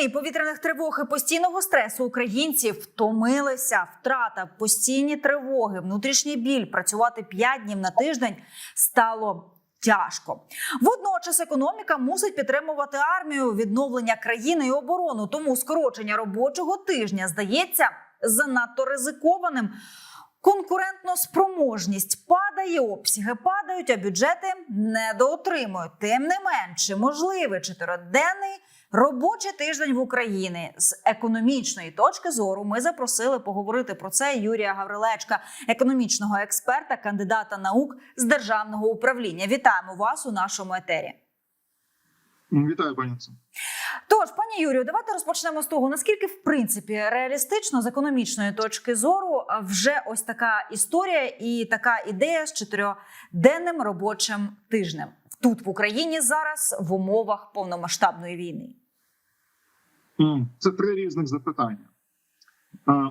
війни, повітряних тривог і постійного стресу українці втомилися. Втрата, постійні тривоги, внутрішній біль, працювати 5 днів на тиждень стало. Тяжко водночас економіка мусить підтримувати армію, відновлення країни і оборону. Тому скорочення робочого тижня здається занадто ризикованим. Конкурентно спроможність падає, обсяги падають, а бюджети недоотримують. Тим не менше, можливий чотириденний робочий тиждень в Україні з економічної точки зору. Ми запросили поговорити про це Юрія Гаврилечка, економічного експерта, кандидата наук з державного управління. Вітаємо вас у нашому етері. Вітаю, пані Тож, пані Юрію, давайте розпочнемо з того, наскільки в принципі реалістично з економічної точки зору вже ось така історія і така ідея з чотирьохденним робочим тижнем тут в Україні зараз в умовах повномасштабної війни. Це три різних запитання,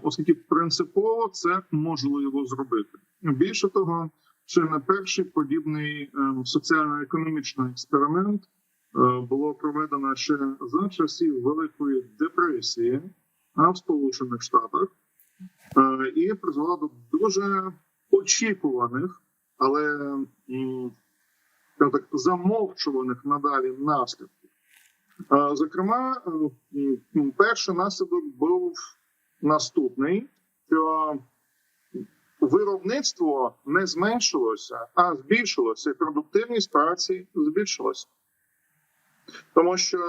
оскільки принципово це можливо зробити. Більше того, ще не перший подібний ем, соціально-економічний експеримент е, було проведено ще за часів Великої депресії в Сполучених Штатах е, і призвело до дуже очікуваних, але так замовчуваних надалі наслідків. Зокрема, е, перший наслідок був наступний: що виробництво не зменшилося, а збільшилося, і продуктивність праці збільшилася. Тому що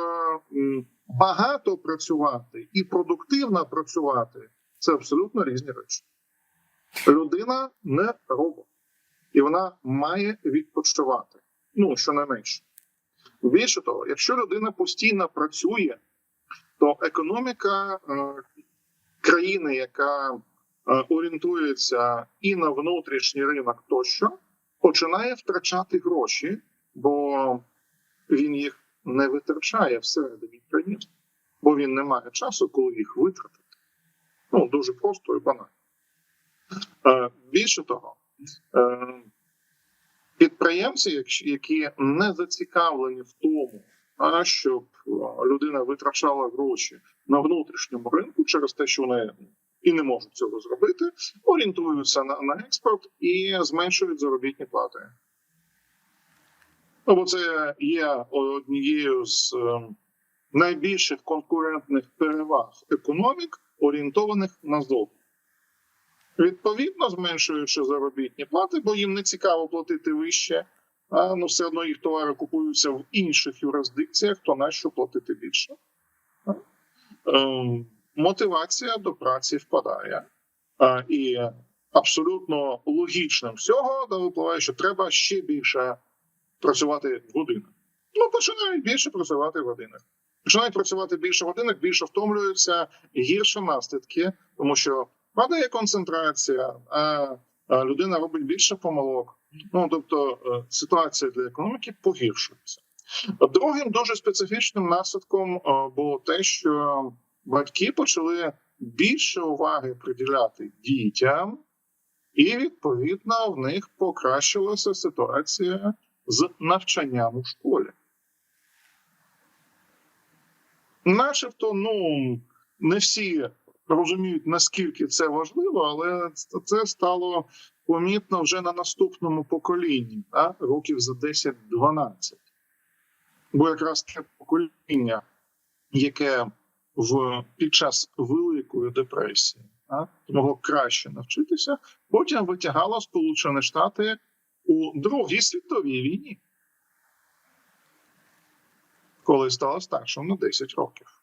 багато працювати і продуктивно працювати це абсолютно різні речі. Людина не робот, і вона має відпочивати. Ну, щонайменше. Більше того, якщо людина постійно працює, то економіка е, країни, яка е, орієнтується і на внутрішній ринок тощо, починає втрачати гроші, бо він їх не витрачає всередині країни, бо він не має часу, коли їх витратити. Ну, дуже просто і банально. Е, більше того, підприємці, які не зацікавлені в тому, щоб людина витрачала гроші на внутрішньому ринку через те, що вони і не можуть цього зробити, орієнтуються на, на експорт і зменшують заробітні плати. Ну, бо це є однією з е, найбільших конкурентних переваг економік, орієнтованих на зовні. Відповідно, зменшуючи заробітні плати, бо їм не цікаво платити вище, а ну все одно їх товари купуються в інших юрисдикціях, то на що платити більше. Ем, Мотивація до праці впадає. І абсолютно логічним всього да, випливає, що треба ще більше працювати в годинах. Ну, починають більше працювати в годинах. Починають працювати більше в годинах, більше втомлюються, гірше наслідки, тому що падає концентрація, а людина робить більше помилок. Ну тобто е, ситуація для економіки погіршується. Другим дуже специфічним наслідком е, було те, що батьки почали більше уваги приділяти дітям, і відповідно в них покращилася ситуація з навчанням у школі. Начебто, ну не всі розуміють, наскільки це важливо, але це стало помітно вже на наступному поколінні, да? років за 10-12. Бо якраз те покоління, яке в під час Великої депресії да? могло краще навчитися, потім витягало Сполучені Штати у Другій світовій війні, коли стало старшим на 10 років.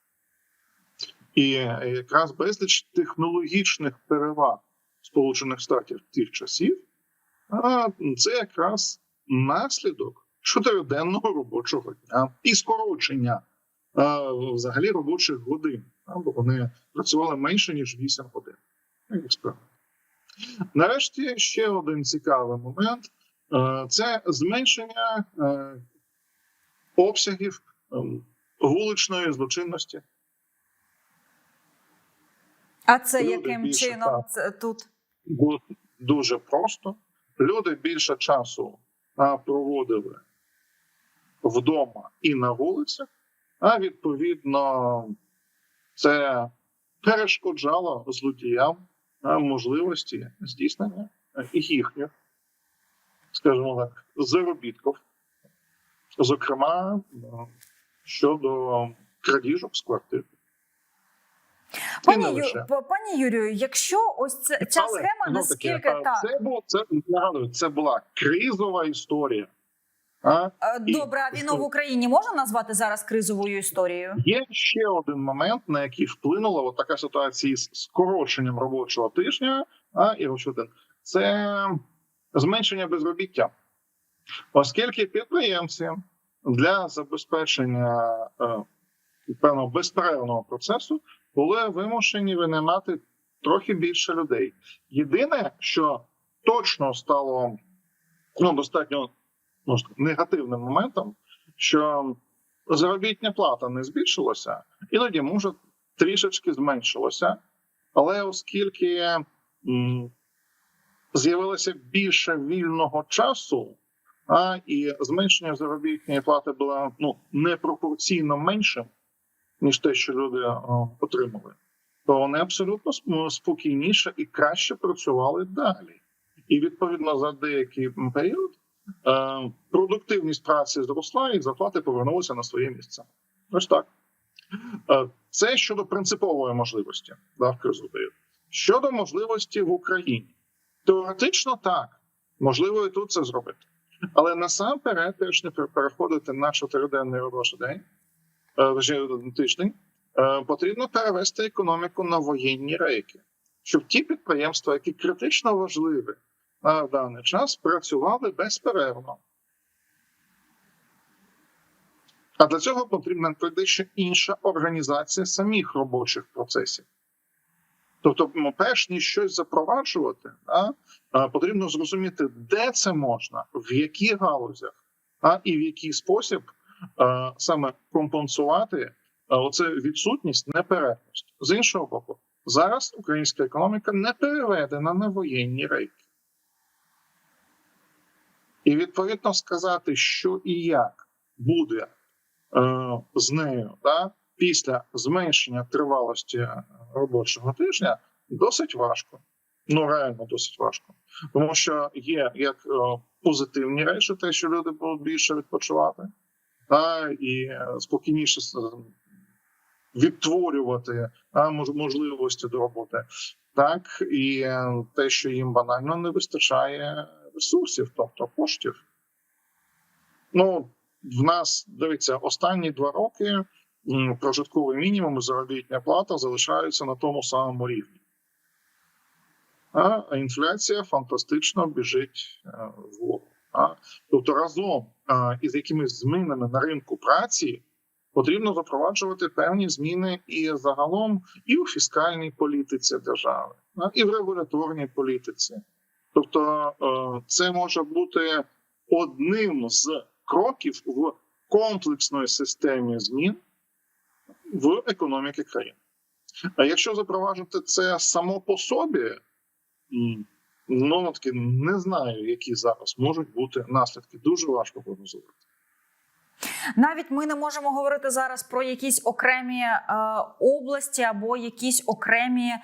І якраз безліч технологічних переваг Сполучених Штатів тих часів, це якраз наслідок чотириденного робочого дня і скорочення взагалі робочих годин, бо вони працювали менше ніж 8 годин. Експеримент. Нарешті ще один цікавий момент е, це зменшення е, обсягів ем, вуличної злочинності. А це Люди яким чином це тут? Дуже просто. Люди більше часу проводили вдома і на вулицях, а відповідно Це перешкоджало злодіям можливості здійснення їхніх, скажімо так, заробітків, зокрема щодо крадіжок з квартир. Пані, Ю... пані Юрію, якщо ось це, ця Але, схема наскільки а, так це було це нагадую, це була кризова історія. А? Е, добре, а війну в Україні можна назвати зараз кризовою історією? є ще один момент, на який вплинула от така ситуація з скороченням робочого тижня. А і ось один це зменшення безробіття, оскільки підприємці для забезпечення певного безперервного процесу були вимушені винаймати трохи більше людей. Єдине, що точно стало ну, достатньо ну, негативним моментом, що заробітня плата не збільшилася, іноді може трішечки зменшилося, але оскільки з'явилося більше вільного часу, а і зменшення заробітної плати було ну непропорційно меншим, ніж те, що люди отримали, то вони абсолютно спокійніше і краще працювали далі. І відповідно за деякий період е, продуктивність праці зросла, і зарплати повернулися на своє місце. Ось так. Е, Це щодо принципової можливості да, кризу період. Щодо можливості в Україні, теоретично так, можливо, і тут це зробити. Але насамперед, теж не переходити на чотириденний робочий день, е, точніше, один тиждень, е, потрібно перевести економіку на воєнні рейки, щоб ті підприємства, які критично важливі на даний час, працювали безперервно. А для цього потрібна дещо інша організація самих робочих процесів. Тобто, ну, перш ніж щось запроваджувати, а, потрібно зрозуміти, де це можна, в яких галузях, і в який спосіб саме компенсувати оце відсутність неперервність. З іншого боку, зараз українська економіка не переведена на воєнні рейки. І відповідно сказати, що і як буде е, з нею да, після зменшення тривалості робочого тижня, досить важко. Ну реально досить важко, тому що є як е, позитивні речі, те, що люди будуть більше відпочивати, та і е, спокійніше відтворювати а, можливості до роботи, так і е, те, що їм банально не вистачає ресурсів, тобто коштів. Ну, в нас дивіться, останні два роки прожитковий мінімум і заробітня плата залишаються на тому самому рівні. А інфляція фантастично біжить е. А? Тобто разом із якимись змінами на ринку праці потрібно запроваджувати певні зміни і загалом і у фіскальній політиці держави, і в регуляторній політиці. Тобто е, це може бути одним з кроків в комплексної системі змін в економіки країни. А якщо запроваджувати це само по собі, ну таки не знаю, які зараз можуть бути наслідки. Дуже важко прогнозувати. Навіть ми не можемо говорити зараз про якісь окремі е, області або якісь окремі е,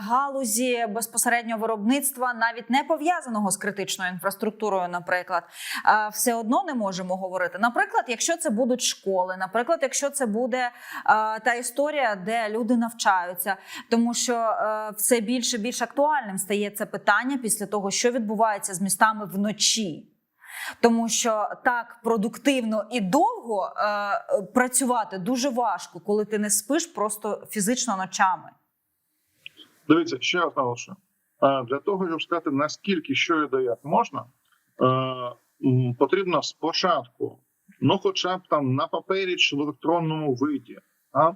галузі безпосередньо виробництва, навіть не пов'язаного з критичною інфраструктурою, наприклад, е, все одно не можемо говорити. Наприклад, якщо це будуть школи, наприклад, якщо це буде е, та історія, де люди навчаються, тому що е, все більше більш актуальним стає це питання після того, що відбувається з містами вночі. Тому що так продуктивно і довго е, працювати дуже важко, коли ти не спиш просто фізично ночами. Дивіться, ще раз наголошую. Е, Для того, щоб сказати, наскільки що і де як можна, е, потрібно спочатку, ну, хоча б там на папері чи в електронному виді, а, е,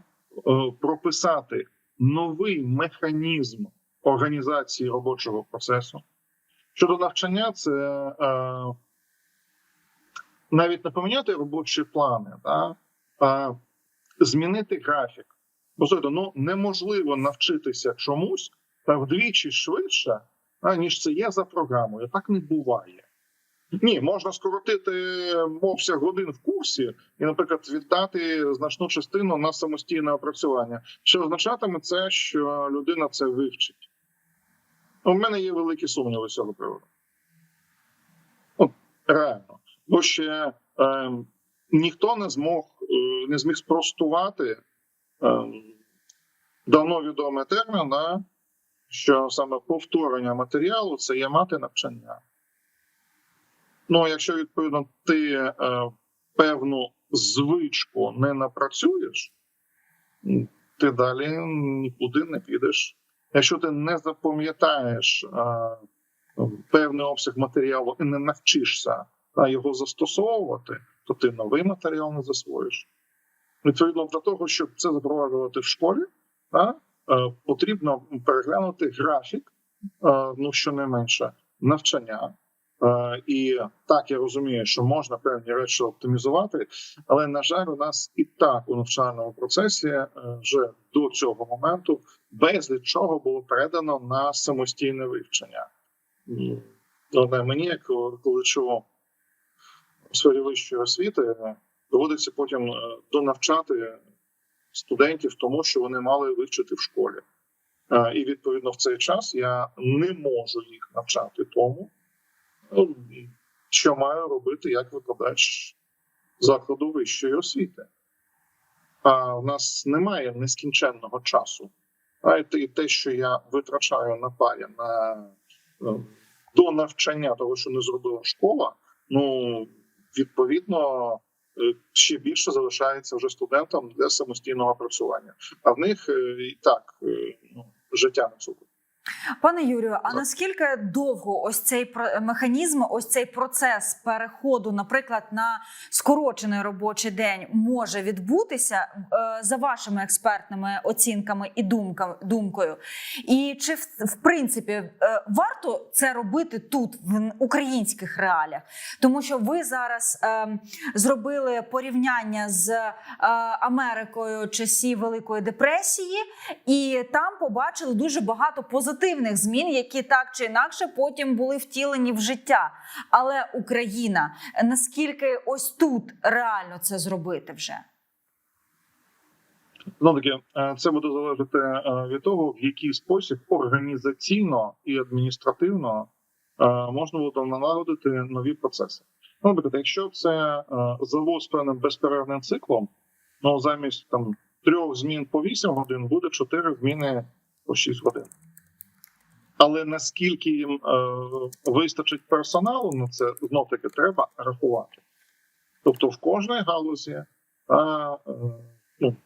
прописати новий механізм організації робочого процесу. Щодо навчання, це навіть не поміняти робочі плани, да, а змінити графік. Бо ну неможливо навчитися чомусь та вдвічі швидше, а, ніж це є за програмою. Так не буває. Ні, можна скоротити обсяг годин в курсі і, наприклад, віддати значну частину на самостійне опрацювання. Що означатиме це, що людина це вивчить. У мене є великі сумніви з цього приводу. От, реально. Бо ще е, ніхто не змог е, не зміг спростувати е, давно відомий термін, да, що саме повторення матеріалу це є мати навчання. Ну, якщо відповідно ти е, певну звичку не напрацюєш, ти далі нікуди не підеш. Якщо ти не запам'ятаєш е, певний обсяг матеріалу і не навчишся а, його застосовувати, то ти новий матеріал не засвоїш. Відповідно, для того, щоб це запроваджувати в школі, да, е, потрібно переглянути графік, е, ну щонайменше, навчання. Е, І так я розумію, що можна певні речі оптимізувати, але на жаль, у нас і так у навчальному процесі вже до цього моменту безліч чого було передано на самостійне вивчення. Але мені, як колечу у сфері вищої освіти, е, доводиться потім е, донавчати студентів тому, що вони мали вивчити в школі. Е, І відповідно в цей час я не можу їх навчати тому, ну, що маю робити як викладач закладу вищої освіти. А в нас немає нескінченного часу. А і те- що я витрачаю на парі на е, до навчання того, що не зробила школа, ну відповідно е, ще більше залишається вже студентам для самостійного працювання. А в них е, і так е, ну, життя на цукру. Пане Юрію, а наскільки довго ось цей механізм, ось цей процес переходу, наприклад, на скорочений робочий день може відбутися е, за вашими експертними оцінками і думкою? І чи в, принципі е, варто це робити тут, в українських реаліях? Тому що ви зараз е, зробили порівняння з е, Америкою часів Великої депресії, і там побачили дуже багато позитивних змін, які так чи інакше потім були втілені в життя. Але Україна наскільки ось тут реально це зробити вже? Ну таки, е, це буде залежати е, від того, в який спосіб організаційно і адміністративно е, можна буде налагодити нові процеси. Наприклад, якщо це е, завод з певним безперервним циклом, ну замість там трьох змін по 8 годин буде чотири зміни по 6 годин. Але наскільки їм е, вистачить персоналу на це знов таки треба рахувати. Тобто в кожній галузі е, е, ну,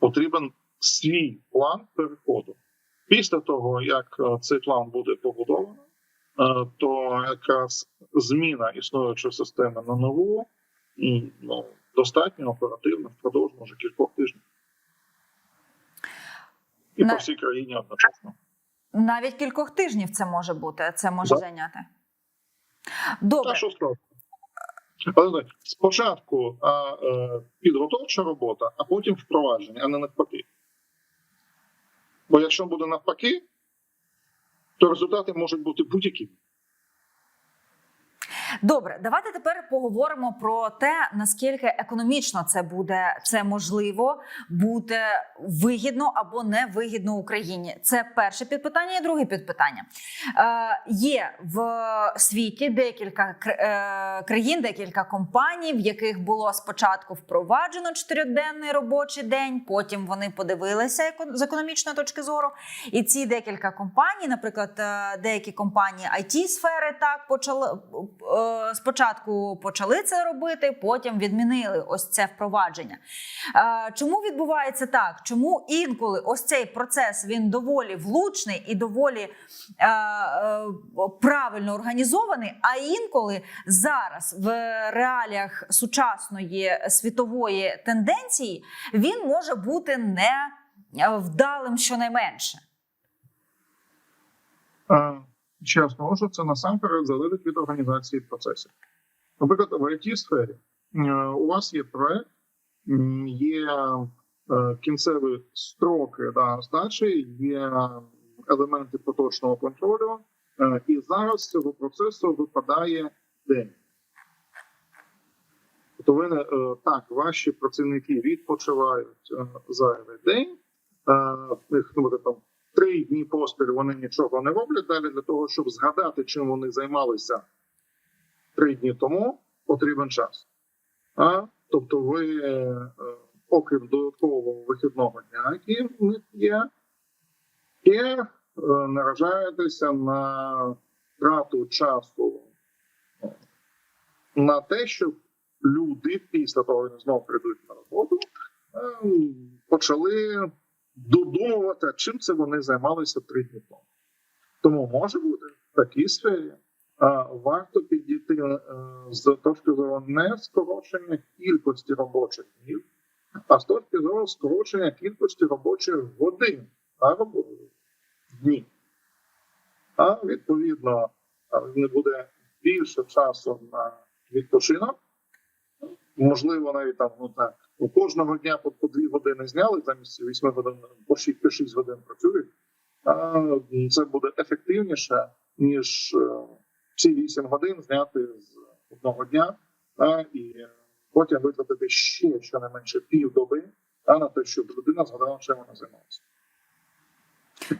потрібен свій план переходу. Після того, як е, цей план буде побудовано, е, то якраз зміна існуючої системи на нову ну, достатньо оперативно впродовж може кількох тижнів. І На- по всій країні одночасно. Навіть кількох тижнів це може бути. Це може Да. зайняти. Добре. Та що. Але спочатку а, е, підготовча робота, а потім впровадження, а не навпаки. Бо якщо буде навпаки, то результати можуть бути будь-які. Добре, давайте тепер поговоримо про те, наскільки економічно це буде це можливо бути вигідно або не вигідно Україні. Це перше підпитання, і друге підпитання. Е, є в світі декілька е, країн, декілька компаній, в яких було спочатку впроваджено чотириденний робочий день. Потім вони подивилися з економічної точки зору. І ці декілька компаній, наприклад, е, деякі компанії it сфери так почали е, спочатку почали це робити, потім відмінили ось це впровадження. Е, Чому відбувається так? Чому інколи ось цей процес він доволі влучний і доволі е, е, правильно організований, а інколи зараз в реаліях сучасної світової тенденції він може бути не вдалим щонайменше. Е, Чесно, що це насамперед залежить від організації процесів. Наприклад, в it сфері е, у вас є проект, є е, кінцеві строки да, здачі, є елементи поточного контролю, е, і зараз цього процесу випадає день. Тобто ви не- так, ваші працівники відпочивають зайвий день. Е, ну, там три дні поспіль вони нічого не роблять далі для того, щоб згадати, чим вони займалися три дні тому, потрібен час. А? Тобто, ви, е, окрім додаткового вихідного дня, який в них є, і е, наражаєтеся на втрату часу е, на те, щоб люди після того, як знову прийдуть на роботу, е, почали додумувати, чим це вони займалися три дні тому. Тому може бути в такій сфері. а, Варто підійти е, з точки зору не скорочення кількості робочих днів, а з точки зору скорочення кількості робочих годин на робо- дні. А відповідно не буде більше часу на відпочинок. Можливо, навіть там ну, так, у кожного дня по, по дві години зняли, замість 8 годин по 6, по 6 годин працюють. Це буде ефективніше, ніж е, ці 8 годин зняти з одного дня, і потім витратити ще щонайменше півдоби на те, щоб людина згадала, чим вона займалася.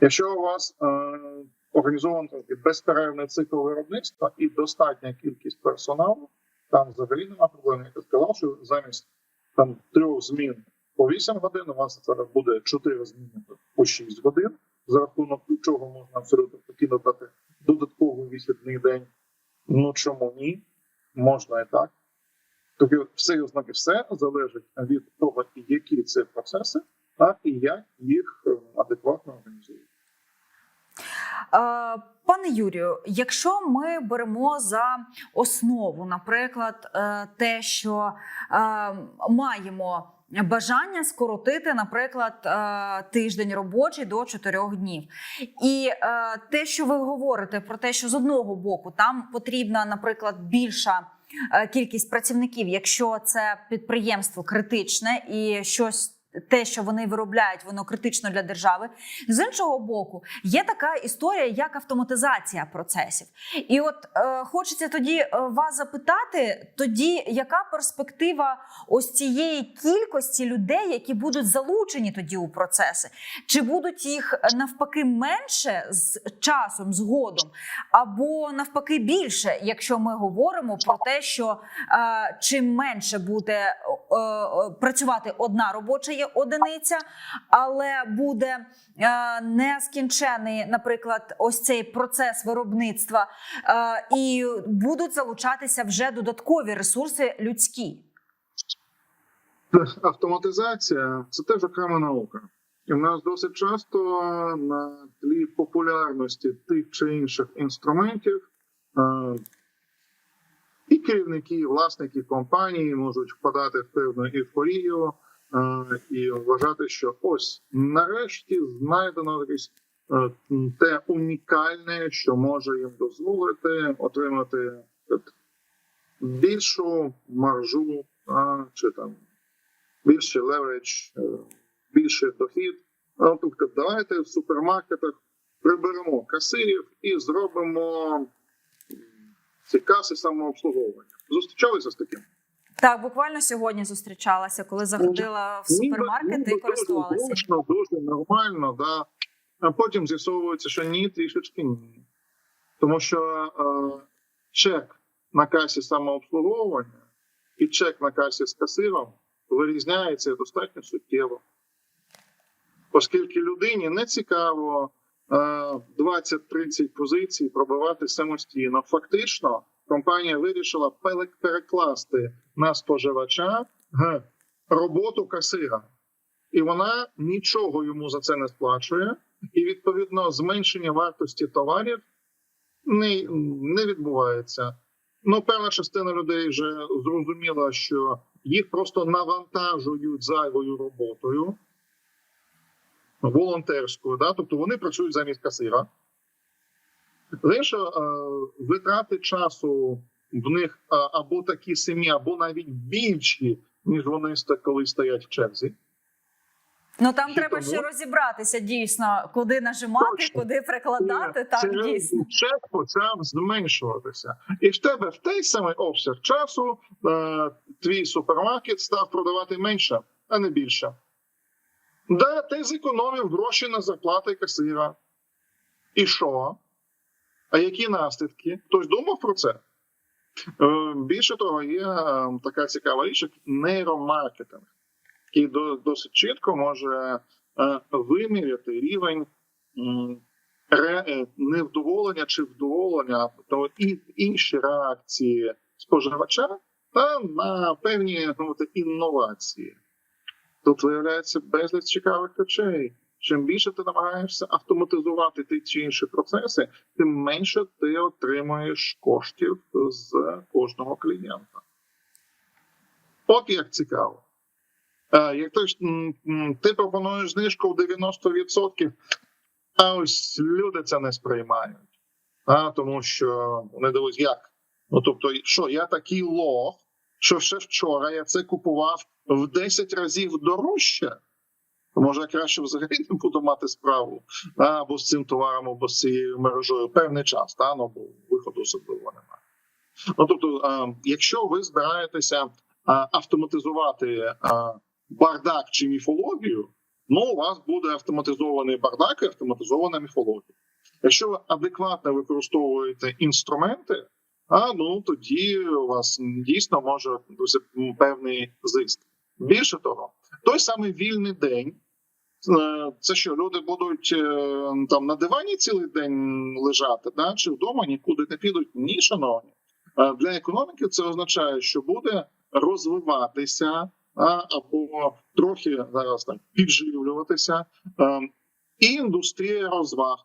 Якщо у вас е, організований безперервний цикл виробництва і достатня кількість персоналу, там взагалі нема проблем. Я сказав, що замість там трьох змін по 8 годин, у вас зараз буде 4 зміни по 6 годин, за рахунок чого можна абсолютно спокійно дати додатковий вихідний день. Ну чому ні? Можна і так. Тобто все ознаки все залежить від того, які це процеси, так і як їх е, адекватно організують. Е, Пане Юрію, якщо ми беремо за основу, наприклад, е, те, що е, маємо бажання скоротити, наприклад, тиждень робочий до 4 днів, і те, що ви говорите про те, що з одного боку там потрібна, наприклад, більша. Кількість працівників, якщо це підприємство критичне і щось те, що вони виробляють, воно критично для держави. З іншого боку, є така історія, як автоматизація процесів. І от е, хочеться тоді е, вас запитати: тоді яка перспектива ось цієї кількості людей, які будуть залучені тоді у процеси? Чи будуть їх е, навпаки менше з часом, згодом, або навпаки більше, якщо ми говоримо про те, що е, чим менше буде е, е, працювати одна робоча одиниця, але буде е, нескінчений, наприклад, ось цей процес виробництва, е, і будуть залучатися вже додаткові ресурси людські. Автоматизація це теж окрема наука. І в нас досить часто на тлі популярності тих чи інших інструментів е, і керівники, і власники компанії можуть впадати в певну ейфорію е, і вважати, що ось нарешті знайдено якесь е, те унікальне, що може їм дозволити отримати більшу маржу чи там більший левередж, е, більший дохід. Тобто, давайте в супермаркетах приберемо касирів і зробимо ці каси самообслуговування. Зустрічалися з таким? Так, буквально сьогодні зустрічалася, коли заходила в супермаркет і користувалася. Дуже дуже нормально, да. а потім з'ясовується, що ні, трішечки ні. Тому що е, чек на касі самообслуговування і чек на касі з касиром вирізняється достатньо суттєво. Оскільки людині не цікаво е, 20-30 позицій пробивати самостійно. Фактично, компанія вирішила перекласти на споживача роботу касира. І вона нічого йому за це не сплачує, і відповідно зменшення вартості товарів не, не відбувається. Ну, певна частина людей вже зрозуміла, що їх просто навантажують зайвою роботою волонтерською, да? тобто вони працюють замість касира. Е, витрати часу в них е, або такі самі, або навіть більші, ніж вони коли стоять в черзі. Ну там І треба тому- ще розібратися дійсно, куди нажимати, Точно. куди прикладати. Це Так дійсно. чек почав зменшуватися, і в тебе в той самий обсяг часу е, твій супермаркет став продавати менше, а не більше. Да, ти зекономив гроші на зарплати касира. І що? А які наслідки? Хтось думав про це? Е, Більше того, є е, така цікава річ, як нейромаркетинг, який досить чітко може е, виміряти рівень невдоволення чи вдоволення, то інші реакції споживача та на певні ну, інновації. Тут виявляється безліч цікавих речей. Чим більше ти намагаєшся автоматизувати ті чи інші процеси, тим менше ти отримуєш коштів з кожного клієнта. От як цікаво. Е, Як м, ти пропонуєш знижку в 90%, а ось люди це не сприймають. А, тому що вони дивують, як? Ну тобто, що я такий лох, що ще вчора я це купував в 10 разів дорожче. Може, краще взагалі не буду мати справу а, або з цим товаром, або з цією мережою певний час, та ну бо виходу особливо немає. Ну тобто, а, якщо ви збираєтеся а, автоматизувати а, бардак чи міфологію, ну у вас буде автоматизований бардак і автоматизована міфологія. Якщо ви адекватно використовуєте інструменти, а ну тоді у вас дійсно може певний зиск. Більше того, той самий вільний день. Е, Це що люди будуть е, там на дивані цілий день лежати, да? чи вдома нікуди не підуть? Ні, шановні. Е, Для економіки це означає, що буде розвиватися або трохи зараз так підживлюватися і індустрія розваг.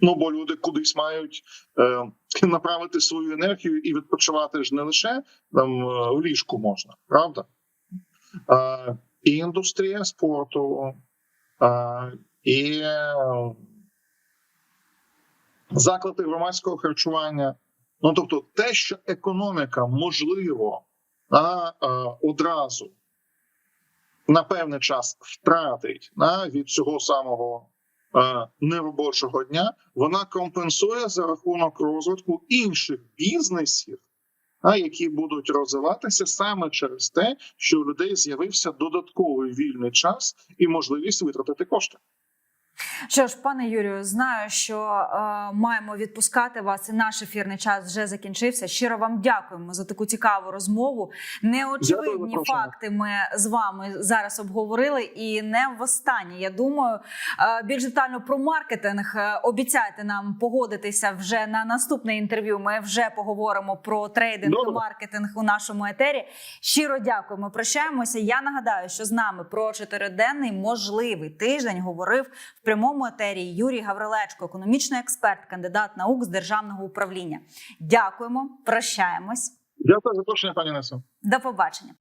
Ну, бо люди кудись мають направити свою енергію і відпочивати ж не лише там в ліжку можна, правда? І індустрія спорту, і е, заклади громадського харчування. Ну тобто, те, що економіка можливо а, е, одразу на певний час втратить а, від цього самого е, неробочого дня, вона компенсує за рахунок розвитку інших бізнесів, які будуть розвиватися саме через те, що у людей з'явився додатковий вільний час і можливість витратити кошти. Що ж, пане Юрію, знаю, що е, маємо відпускати вас, і наш ефірний час вже закінчився. Щиро вам дякуємо за таку цікаву розмову. Неочевидні факти ми з вами зараз обговорили, і не востаннє. Я думаю, е, більш детально про маркетинг е, обіцяйте нам погодитися вже на наступне інтерв'ю. Ми вже поговоримо про трейдинг і маркетинг у нашому етері. Щиро дякуємо. Прощаємося. Я нагадаю, що з нами про чотириденний можливий тиждень говорив в прямому етері Юрій Гаврилечко, економічний експерт, кандидат наук з державного управління. Дякуємо, прощаємось. Дякую за запрошення, пані Несо. До побачення.